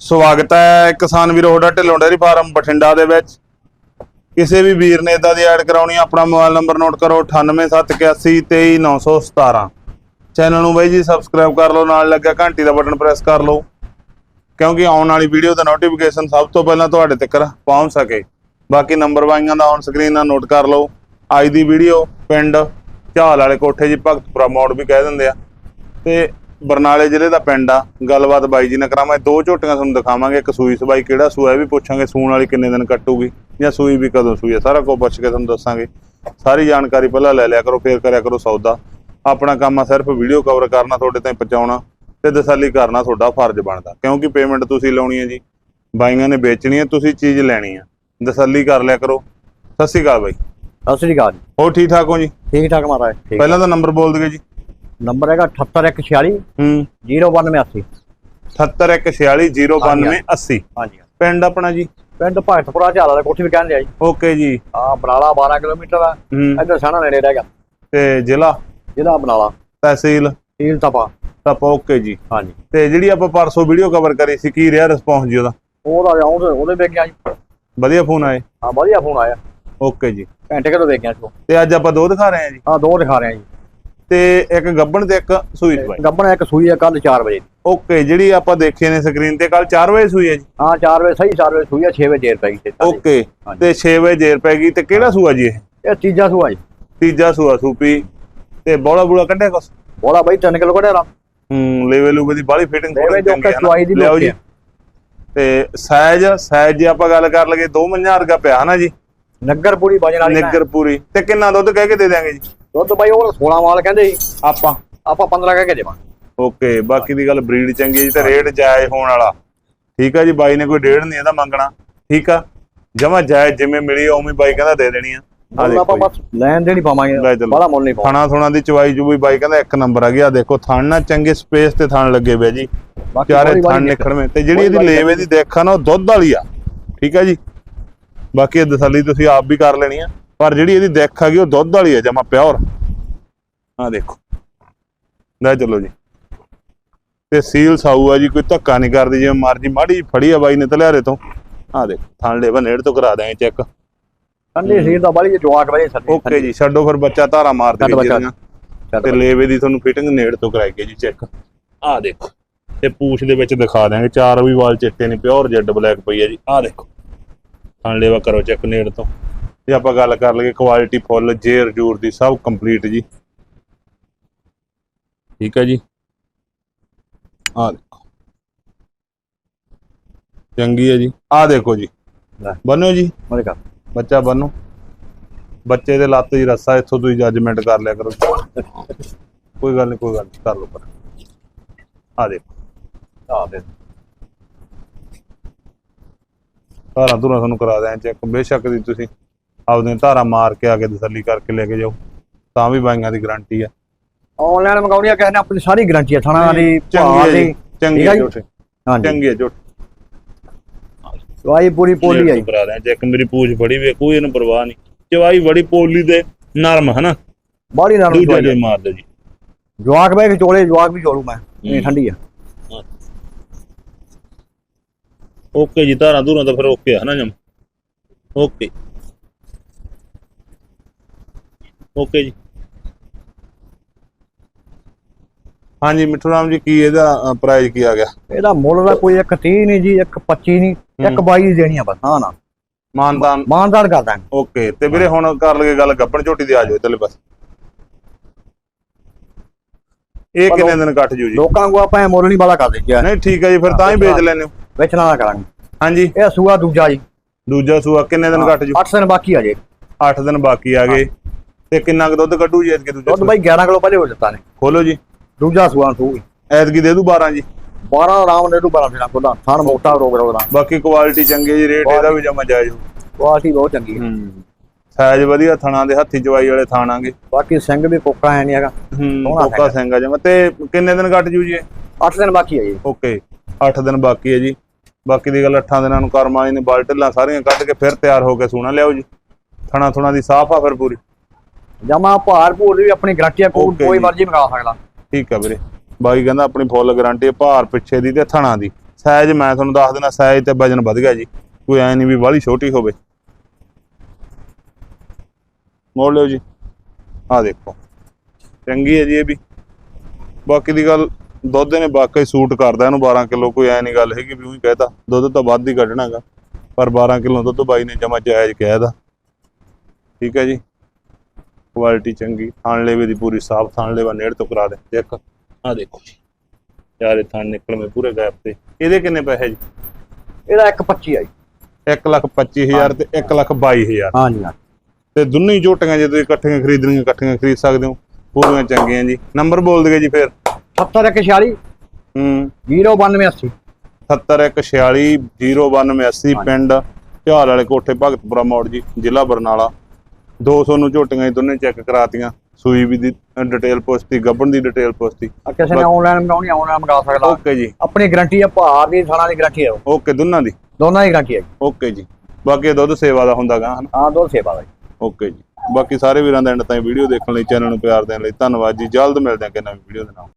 ਸਵਾਗਤ ਹੈ ਕਿਸਾਨ ਵੀਰੋ, ਤੁਹਾਡਾ ਢਿੱਲੋਂ ਡੇਅਰੀ ਫਾਰਮ ਬਠਿੰਡਾ ਦੇ ਵਿੱਚ। ਕਿਸੇ ਵੀ ਵੀਰ ਨੇ ਇਦਾਂ ਦੀ ਐਡ ਕਰਾਉਣੀ, ਆਪਣਾ ਮੋਬਾਈਲ ਨੰਬਰ ਨੋਟ ਕਰੋ 9871823917 ਚੈਨਲ ਨੂੰ ਬਾਈ ਜੀ ਸਬਸਕ੍ਰਾਈਬ ਕਰ ਲਓ, ਨਾਲ ਲੱਗਿਆ ਘੰਟੀ ਦਾ ਬਟਨ ਪ੍ਰੈਸ ਕਰ ਲਓ, ਕਿਉਂਕਿ ਆਉਣ ਵਾਲੀ ਵੀਡੀਓ ਦਾ ਨੋਟੀਫਿਕੇਸ਼ਨ ਸਭ ਤੋਂ ਪਹਿਲਾਂ ਤੁਹਾਡੇ ਤੱਕ ਪਹੁੰਚ ਸਕੇ। ਬਾਕੀ ਨੰਬਰ ਵਾਈਆਂ ਦਾ ਔਨ ਸਕਰੀਨ ਨਾਲ ਨੋਟ ਕਰ ਲਓ। ਅੱਜ ਦੀ ਵੀਡੀਓ ਪਿੰਡ ਝਾਲ ਵਾਲੇ ਕੋਠੇ ਜੀ, ਭਗਤਪੁਰਾ ਮੋੜ ਵੀ ਕਹਿ ਦਿੰਦੇ ਆ। ਤੇ ਬਰਨਾਲੇ ਜ਼ਿਲ੍ਹੇ ਦਾ ਪਿੰਡ ਆ। ਗੱਲਬਾਤ ਬਾਈ ਜੀ ਨਾਲ ਕਰਾਵਾਂਗੇ ਦੋ ਝੋਟੀਆਂ ਤੁਹਾਨੂੰ ਦਿਖਾਵਾਂਗੇ। ਇੱਕ ਸੂਈ ਸਬਾਈ ਕਿਹੜਾ ਸੂਆ ਇਹ ਵੀ ਪੁੱਛਾਂਗੇ। ਸੂਣ ਵਾਲੀ ਕਿੰਨੇ ਦਿਨ ਕੱਟੂਗੀ ਜਾਂ ਸੂਈ ਵੀ ਕਦੋਂ ਸੂਈ ਆ ਸਾਰਾ ਕੁਝ ਪੁੱਛ ਕੇ ਤੁਹਾਨੂੰ ਦੱਸਾਂਗੇ। ਸਾਰੀ ਜਾਣਕਾਰੀ ਪਹਿਲਾਂ ਲੈ ਲਿਆ ਕਰੋ ਫੇਰ ਕਰਿਆ ਕਰੋ ਸੌਦਾ। ਆਪਣਾ ਕੰਮ ਆ ਸਿਰਫ ਵੀਡੀਓ ਕਵਰ ਕਰਨਾ ਤੁਹਾਡੇ ਤਾਈਂ ਪਹੁੰਚਾਉਣਾ ਤੇ ਤਸੱਲੀ ਕਰਨਾ ਤੁਹਾਡਾ ਫਰਜ਼ ਬਣਦਾ। ਕਿਉਂਕਿ ਪੇਮੈਂਟ ਤੁਸੀਂ ਲਾਉਣੀ ਹੈ ਜੀ। ਬਾਈਆਂ ਨੇ ਵੇਚਣੀ ਹੈ ਤੁਸੀਂ ਚੀਜ਼ ਲੈਣੀ ਆ ਤਸੱਲੀ ਕਰ ਲਿਆ ਕਰੋ। ਸਤਿ ਸ਼੍ਰੀ ਅਕਾਲ ਬਾਈ। ਸਤਿ ਸ੍ਰੀ ਅਕਾਲ ਹੋਰ ਠੀਕ ਠਾਕ ਹੋ ਜੀ? ਠੀਕ ਠਾਕ ਮਹਾਰਾਜ ਪਹਿਲਾਂ ਤਾਂ ਨੰਬਰ ਬੋਲ ਦਗੇ ਜੀ। ਨੰਬਰ ਹੈਗਾ 78146 ਹੂੰ। 09280 781409280 ਹਾਂਜੀ ਪਿੰਡ ਆਪਣਾ ਜੀ? ਪਿੰਡ ਭਗਤਪੁਰਾ ਝਾਲਾ ਦੇ ਕੋਠੀ ਵੀ ਕਹਿੰਦੇ ਆ ਜੀ। ਓਕੇ ਜੀ। ਆ ਬਨਾਲਾ 12 ਕਿਲੋਮੀਟਰ ਆ। ਹੂੰ। ਇੱਧਰ ਸਾਣਾ ਨੇੜੇ ਰਹਿ ਗਿਆ। ਤੇ ਜ਼ਿਲ੍ਹਾ? ਜ਼ਿਲ੍ਹਾ ਬਨਾਲਾ ਤਹਿਸੀਲ? ਤੀਲ ਤਪਾ। ਤਾਂ ਓਕੇ ਜੀ। ਹਾਂਜੀ। ਤੇ ਜਿਹੜੀ ਆਪਾਂ ਪਰਸੋਂ ਵੀਡੀਓ ਕਵਰ ਕਰੀ ਸੀ ਕੀ ਰਿਹਾ ਰਿਸਪੌਂਸ ਜੀ ਉਹਦਾ? ਉਹਦਾ ਆਉਂਦੇ ਉਹਦੇ ਵੇਖ ਗਿਆ ਜੀ। ਵਧੀਆ ਫੋਨ ਆਏ ਆ ਵਧੀਆ ਫੋਨ ਆਇਆ। ਓਕੇ ਜੀ। ਘੰਟੇ ਕਿਲੋ ਵੇਖ ਗਿਆ ਸੀ ਤੇ ਅੱਜ ਆਪਾਂ ਦੋ ਦਿਖਾ ਰਹੇ ਹਾਂ ਜੀ? ਆ ਦੋ ਦਿਖਾ ਰਹੇ ਆ ਜੀ। ਤੇ ਇੱਕ ਗੱਬਣ ਤੇ ਇੱਕ ਸੂਈ ਦਵਾਈ। ਗੱਬਣ ਇੱਕ ਸੂਈ ਆ ਕੱਲ 4 ਵਜੇ। ਓਕੇ ਜਿਹੜੀ ਆਪਾਂ ਦੇਖੇ ਨੇ ਸਕਰੀਨ ਤੇ ਕੱਲ 4 ਵਜੇ ਸੂਈ ਹੈ ਜੀ? ਹਾਂ 4 ਵਜੇ ਸਹੀ 4 ਵਜੇ ਸੂਈ ਆ 6 ਵਜੇ ਜੇਰ ਪਈ ਤੇ ਸਾਡੇ। ਓਕੇ। ਤੇ 6 ਵਜੇ ਜੇਰ ਪੈ ਗਈ ਤੇ ਕਿਹੜਾ ਸੂਆ ਜੀ ਇਹ? ਇਹ ਤੀਜਾ ਸੂਆ ਜੀ। ਤੀਜਾ ਸੂਆ ਸੂਪੀ। ਤੇ ਬੋਲਾ ਬੂਲਾ ਕੱਢਿਆ ਕੁਛ? ਬੋਲਾ ਬਾਈ 3 ਕਿਲੋ ਕਢਿਆ ਰਾ। ਹੂੰ ਲੈਵਲ ਲੂਵੇ ਦੀ ਬਾਲੀ ਫਿਟਿੰਗ ਕਿ ਚੁਆਈ ਦੀ ਲਿਆਓ ਲੋਕੀ। ਜੀ। ਤੇ ਸਾਈਜ਼ ਸਾਈਜ਼ ਜੇ ਆਪਾਂ ਗੱਲ ਕਰ ਲਈਏ ਦੋ ਮੰਝਾਂ ਵਰਗਾ ਪਿਆ ਨਾ ਜੀ? ਨਗਰ ਪੂਰੀ ਵਜਨ ਵਾਲੀ ਨਿੱਗਰ ਪੂਰੀ। ਤੇ ਕਿੰਨਾ ਦੁੱਧ ਕਹਿ ਕੇ ਦੇ ਦਿਆਂਗੇ ਜੀ? ਦੁੱਧ ਬਾਈ ਉਹ 16 ਵਾਲ ਕਹਿੰਦੇ ਸੀ। ਆਪਾਂ। ਆਪਾਂ 15 ਕਹਿ ਕੇ ਦੇਵਾਂਗੇ ਓਕੇ ਬਾਕੀ ਦੀ ਗੱਲ ਬਰੀਡ ਚੰਗੀ ਜੀ ਤੇ ਰੇਟ ਜਾਇਜ਼ ਹੋਣ ਵਾਲਾ। ਠੀਕ ਆ ਜੀ ਬਾਈ ਨੇ ਕੋਈ ਡੇਢ ਨਹੀਂ ਇਹਦਾ ਮੰਗਣਾ। ਠੀਕ ਆ? ਜਮਾ ਜਾਇਜ਼ ਜਿਵੇਂ ਮਿਲੀ ਉਵੇਂ ਬਾਈ ਕਹਿੰਦਾ ਦੇ ਦੇਣੀ ਆ। ਆ ਮੁੱਲ ਆਪਾਂ ਦੇਖੋ ਬਸ ਲੈਣ ਦੇ ਨਹੀਂ ਪਾਵਾਂਗੇ। ਲੈ ਚਲੋ। ਬੜਾ ਮੁੱਲ ਨਹੀਂ ਪਾਵਾਂਗੇ ਥਾਣਾ ਥੁਣਾ ਦੀ ਚਵਾਈ ਚੁਬਈ ਬਾਈ ਕਹਿੰਦਾ ਇੱਕ ਨੰਬਰ ਆ ਗਿਆ ਦੇਖੋ ਥਣ ਨਾ ਚੰਗੇ ਸਪੇਸ ਤੇ ਥਣ ਲੱਗੇ ਵੇ ਜੀ। ਬਾਕੀ ਚਾਰੇ ਥਣ ਵਾਲੀ ਨਿਕਲਵੇਂ ਤੇ ਜਿਹੜੀ ਇਹਦੀ ਲੇਵੇ ਦੀ ਦੇਖਾ ਨਾ ਉਹ ਦੁੱਧ ਵਾਲੀ ਆ। ਠੀਕ ਆ ਜੀ? ਬਾਕੀ ਇਹ ਤਸੱਲੀ ਤੁਸੀਂ ਆਪ ਵੀ ਕਰ ਲੈਣੀ ਆ। ਪਰ ਜਿਹੜੀ ਇਹਦੀ ਦੇਖ ਹੈਗੀ ਉਹ ਦੁੱਧ ਵਾਲੀ ਆ ਜਮਾ ਪਿਓਰ। ਆ ਦੇਖੋ। ਲੈ ਚਲੋ ਜੀ। ਤੇ ਸੀਲ ਸਾਊ ਆ ਜੀ ਕੋਈ ਧੱਕਾ ਨਹੀਂ ਕਰਦੀ ਜਿਵੇਂ ਮਰਜ਼ੀ ਮਾੜੀ ਫੜੀ ਆ ਬਾਈ ਨੇ ਤਲਿਆਰੇ ਤੋਂ। ਆ ਦੇਖੋ ਥਣ ਲੇਵਾ ਨੇੜ ਤੋਂ ਕਰਾ ਦਾਂਗੇ ਚੈੱਕ। ਠੰਡੀ ਸੀਰ ਦਾ ਬਾਲੀ ਜਵਾਕ ਵਾਲੀ ਸੱਦੀ ਓਕੇ ਜੀ ਛੱਡੋ ਫਿਰ ਬੱਚਾ ਧਾਰਾ ਮਾਰ ਛੱਡ ਦੇ। ਜਿਹੜੀਆਂ ਤੇ ਲੇਵੇ ਦੀ ਤੁਹਾਨੂੰ ਫਿਟਿੰਗ ਨੇੜ ਤੋਂ ਕਰਾਈ ਗਈ ਜੀ ਚੈੱਕ। ਆ ਦੇਖੋ ਤੇ ਪੂਛ ਦੇ ਵਿੱਚ ਦਿਖਾ ਦਿਆਂਗੇ ਚਾਰ ਵੀ ਵਾਲ ਚਿੱਟੇ ਨੇ ਪਿਓਰ ਜੈਡ ਬਲੈਕ ਪਈ ਹੈ ਜੀ। ਆ ਦੇਖੋ ਹਾਂ ਲੇਵਾ ਕਰੋ ਚੈੱਕ ਨੇੜ ਤੋਂ। ਜੇ ਆਪਾਂ ਗੱਲ ਕਰ ਲਈਏ ਕੁਆਲਿਟੀ ਫੁੱਲ ਜੇਰ ਜੂਰ ਦੀ ਸਭ ਕੰਪਲੀਟ ਜੀ। ਠੀਕ ਹੈ ਜੀ। ਆ ਦੇਖੋ। ਚੰਗੀ ਹੈ ਜੀ। ਆ ਦੇਖੋ ਜੀ। ਬੰਨੋ ਜੀ। ਮੇਰੇ ਘਰ ਬੱਚਾ ਬੰਨੋ ਬੱਚੇ ਦੇ ਲੱਤ ਦੀ ਰੱਸਾ ਇੱਥੋਂ ਤੁਸੀਂ ਜੱਜਮੈਂਟ ਕਰ ਲਿਆ ਕਰੋ। ਕੋਈ ਗੱਲ ਨਹੀਂ ਕੋਈ ਗੱਲ ਕਰ ਲਓ ਪਰ। ਆ ਦੇਖੋ। ਆ ਦੇ। ਧੁਰਾਂ ਤੁਹਾਨੂੰ ਕਰਾ ਦਿਆਂ ਚੈੱਕ ਬੇਸ਼ੱਕ ਦੀ ਤੁਸੀਂ। ਆਪਦੇ ਧਾਰਾਂ ਮਾਰ ਕੇ ਆ ਕੇ ਤਸੱਲੀ ਕਰਕੇ ਲੈ ਕੇ ਜਾਓ ਤਾਂ ਵੀ ਬਾਈਆਂ ਦੀ ਗਾਰੰਟੀ ਆ। ਆਨਲਾਈਨ ਮੰਗਾਉਣੀ ਆ ਕਿਸੇ ਨੇ ਆਪਣੀ ਸਾਰੀ ਗਾਰੰਟੀ ਆ ਥਾਣਾ ਦੀ ਚੰਗੀ ਭਾਅ ਜੀ ਦੀ ਚੰਗੀ ਹੈ ਜੀ? ਝੋਟੇ ਹਾਂਜੀ। ਚੰਗੀ ਹੈ ਝੋਟੇ ਦਵਾਈ ਪੂਰੀ ਪੋਲੀ ਆ ਜੀ। ਕਰਾ ਦਿਆਂ ਚੈੱਕ ਮੇਰੀ ਪੂਛ ਬੜੀ ਵੇ ਕੋਈ ਇਹਨੂੰ ਪਰਵਾਹ ਨਹੀਂ। ਚਵਾਈ ਬੜੀ ਪੋਲੀ ਤੇ ਨਰਮ ਹਨਾ? ਬਾੜੀ ਨਰਮ ਦਵਾਈ ਜੇ ਮਾਰ ਦੇ ਜੀ। ਜਵਾਕ ਬੈ ਕੇ ਚੋਲੇ ਜਵਾਕ ਵੀ ਚੋਲੂ ਮੈਂ ਇਹ ਠੰਡੀ ਆ। ਓਕੇ ਜੀ ਧਾਰਾਂ ਧੂਰਾਂ ਤਾਂ ਫਿਰ ਓਕੇ ਹਨਾ ਜਮ? ਓਕੇ। ਓਕੇ ਜੀ। ਹਾਂਜੀ ਮਿੱਠੂ ਰਾਮ ਜੀ ਕੀ ਇਹਦਾ ਪ੍ਰਾਈਸ ਕੀ ਆ ਗਿਆ? ਇਹਦਾ ਮੁੱਲ ਦਾ ਕੋਈ ਇੱਕ 30 ਨਹੀਂ ਜੀ ਇੱਕ 25 ਨਹੀਂ ਇੱਕ 22 ਦੀ ਦੇਣੀ ਆ ਬਸ। ਹਾਂ ਨਾ। ਮਾਨਦਾਨ। ਮਾਨਦਾਰ ਕਰ ਦਾਂਗੇ। ਓਕੇ ਤੇ ਵੀਰੇ ਹੁਣ ਕਰ ਲਗੇ ਗੱਲ ਗੱਪਣ ਝੋਟੀ ਦੀ ਆ ਜਾਓ ਇਧਰਲੇ ਪਾਸੇ। ਇਹ ਕਿੰਨੇ ਦਿਨ ਕੱਟ ਜੂ ਜੀ? ਲੋਕਾਂ ਨੂੰ ਆਪਾਂ ਇਹ ਮੁੱਲ ਨਹੀਂ ਵਾਲਾ ਕਰ ਦਿੱਤੇ ਨਹੀਂ ਠੀਕ ਹੈ ਜੀ ਫਿਰ ਤਾਂ ਹੀ ਵੇਚ ਲੈਨੇ ਵੇਚਣਾ ਨਾ ਕਰਾਂਗੇ। ਹਾਂਜੀ। ਇਹ ਸੂਆ ਦੂਜਾ ਜੀ। ਦੂਜਾ ਸੂਆ ਕਿੰਨੇ ਦਿਨ ਕੱਟ ਜੂ? 8 ਦਿਨ ਬਾਕੀ ਆ ਜੇ। 8 ਦਿਨ ਬਾਕੀ ਆ ਗਏ। ਤੇ ਕਿੰਨਾ ਕੁ ਦੁੱਧ ਕੱਢੂ ਜੀ ਐਤਕੀ ਦੂਜਾ ਦੁੱਧ ਬਾਈ 11 ਕਿਲੋ ਪਹਿਲੇ ਹੋ ਦਿੱਤਾ ਨੇ। ਖੋਲੋ ਜੀ। ਦੂਜਾ ਸੂਆ ਸੂ ਐਤਕੀ ਦੇ ਦੂ 12 ਜੀ। 12 ਆਰਾਮ ਦੇ ਦੂ 12 ਦਿਨਾਂ ਕੋਲ ਥਣ ਮੋਟਾ ਰੋਗ ਰੋਗ ਦਾ। ਬਾਕੀ ਕੁਆਲਿਟੀ ਚੰਗੀ ਜੀ ਰੇਟ ਇਹਦਾ ਵੀ ਜਮਾ ਜਾਇਜ਼ ਕੁਆਲਿਟੀ ਬਹੁਤ ਚੰਗੀ ਹੈ। ਸਾਈਜ਼ ਵਧੀਆ ਥਣਾ ਦੇ ਹੱਥੀ ਜਵਾਈ ਵਾਲੇ ਥਾਣਾਂਗੇ ਬਾਕੀ ਸਿੰਘ ਵੀ ਕੋਕਾ ਹੈ ਨਹੀਂ ਹੈਗਾ। ਹੂੰ ਕੋਕਾ ਸਿੰਘ ਆ ਜਮਾ। ਤੇ ਕਿੰਨੇ ਦਿਨ ਕੱਟ ਜੂ ਜੀ 8 ਦਿਨ ਬਾਕੀ ਹੈ ਜੀ। ਓਕੇ 8 ਦਿਨ ਬਾਕੀ ਹੈ ਜੀ। ਬਾਕੀ ਦੀ ਗੱਲ 8 ਦਿਨਾਂ ਨੂੰ ਕਰਮ ਵਾਲੀ ਨੇ ਬਾਲਟਲਾਂ ਸਾਰੀਆਂ ਕੱਢ ਕੇ ਫਿਰ ਤਿਆਰ ਹੋ ਕੇ ਸੂਣਾ। ਲਿਆਓ ਜੀ। ਥਣਾ ਥੁਣਾ ਦੀ ਸਾਫ਼ ਆ ਫਿਰ ਪੂਰੀ। ਜਮਾ ਭਾਰ ਭੂਰ ਦੀ ਵੀ ਆਪਣੀ ਗਾਰੰਟੀ ਆ ਕੋਈ Okay ਕੋਈ ਜੀ। ਮਰਜ਼ੀ ਮੰਗਾ ਸਕਦਾ। ਠੀਕ ਆ ਵੀਰੇ। ਬਾਈ ਕਹਿੰਦਾ ਆਪਣੀ ਫੁੱਲ ਗਾਰੰਟੀ ਭਾਰ ਪਿੱਛੇ ਦੀ ਤੇ ਥਣਾ ਦੀ। ਸਾਈਜ਼ ਮੈਂ ਤੁਹਾਨੂੰ ਦੱਸ ਦੇਣਾ ਸਾਈਜ਼ ਤੇ ਵਜਨ ਵਧ ਗਿਆ ਜੀ। ਕੋਈ ਐ ਨਹੀਂ ਵੀ ਬਾਹਲੀ ਛੋਟੀ ਹੋਵੇ। ਮੋੜ ਲਿਓ ਜੀ। ਆ ਦੇਖੋ। ਚੰਗੀ ਹੈ ਜੀ ਇਹ ਵੀ। ਬਾਕੀ ਦੀ ਗੱਲ ਦੁੱਧ ਨੇ ਵਾਕਈ ਸੂਟ ਕਰਦਾ ਇਹਨੂੰ 12 ਕਿਲੋ ਕੋਈ ਐ ਨਹੀਂ ਗੱਲ ਹੈਗੀ ਵੀ ਉਹੀ ਕਹਿਤਾ ਦੁੱਧ ਤਾਂ ਵੱਧ ਹੀ ਕੱਢਣਾ ਹੈਗਾ। ਪਰ 12 ਕਿਲੋ ਦੁੱਧ ਬਾਈ ਨੇ ਜਮਾ ਜਾਇਜ਼ ਕਹਿਦਾ ਠੀਕ ਹੈ ਜੀ। ਕੁਆਲਿਟੀ ਚੰਗੀ ਥਾਣ ਲੇਵੇ ਦੀ ਪੂਰੀ ਸਾਫ਼ ਥਾਣ ਲੇਵਾ ਨੇੜ ਤੋਂ ਕਰਾ ਦੇ। ਦੇਖ ਆ ਦੇਖੋ ਜੀ। ਯਾਰ ਥਾਣ ਨਿਕਲਵੇਂ ਪੂਰੇ ਗੈਪ ਤੇ। ਇਹਦੇ ਕਿੰਨੇ ਪੈਸੇ ਜੀ? ਇਹਦਾ ਇੱਕ 25 ਆ ਜੀ 1 ਲੱਖ 25000 ਤੇ 1 ਲੱਖ 22000 ਹਾਂਜੀ ਹਾਂ ਤੇ ਦੋਨੇ ਹੀ ਝੋਟੀਆਂ ਜੇ ਤੁਸੀਂ ਇਕੱਠੀਆਂ ਖਰੀਦਣੀਆਂ ਇਕੱਠੀਆਂ ਖਰੀਦ ਸਕਦੇ ਹੋ। ਪੂਰੀਆਂ ਚੰਗੀਆਂ ਜੀ। ਨੰਬਰ ਬੋਲ ਦਗੇ ਜੀ ਫਿਰ। 7146 ਹੂੰ। 09280 7146 09280 ਪਿੰਡ ਝਾਲ ਵਾਲੇ ਕੋਠੇ ਭਗਤਪੁਰਾ ਮੋੜ ਜੀ ਜ਼ਿਲ੍ਹਾ ਬਰਨਾਲਾ। 200 ਨੂੰ ਝੋਟੀਆਂ ਜੀ ਦੋਨੇ ਚੈੱਕ ਕਰਾਤੀਆਂ। ਸੂਈ ਵੀ ਦੀ ਡਿਟੇਲ ਪੁੱਛਤੀ ਗੱਬਣ ਦੀ ਡਿਟੇਲ ਪੁੱਛਤੀ। ਆ ਕਿਸੇ ਨੇ ਆਨਲਾਈਨ ਮੰਗਾਉਣੀ ਆਨਲਾਈਨ ਮੰਗਾ ਸਕਦਾ। ਓਕੇ ਜੀ। ਆਪਣੀ ਗਾਰੰਟੀ ਆ ਭਾਰ ਦੀ ਥਾਣਾ ਦੀ ਗਾਰੰਟੀ ਹੈ ਉਹ। ਓਕੇ ਦੋਨਾਂ ਦੀ। ਦੋਨਾਂ ਦੀ ਗਾਰੰਟੀ ਹੈ ਜੀ। ਓਕੇ ਜੀ। ਬਾਕੀ ਦੁੱਧ ਸੇਵਾ ਦਾ ਹੁੰਦਾਗਾ ਹਨਾ? ਹਾਂ ਦੋ ਸੇਵਾ ਦਾ ਓਕੇ ਜੀ। ਬਾਕੀ ਸਾਰੇ ਵੀਰਾਂ ਦਾ ਐਂਡ ਤਾਈਂ ਵੀਡੀਓ ਦੇਖਣ ਲਈ ਚੈਨਲ ਨੂੰ ਪਿਆਰ ਦੇਣ ਲਈ ਧੰਨਵਾਦ ਜੀ। ਜਲਦ ਮਿਲਦੇ ਹਾਂ ਕਿ ਨਵੀਂ ਵੀਡੀਓ ਦੇ ਨਾਲ।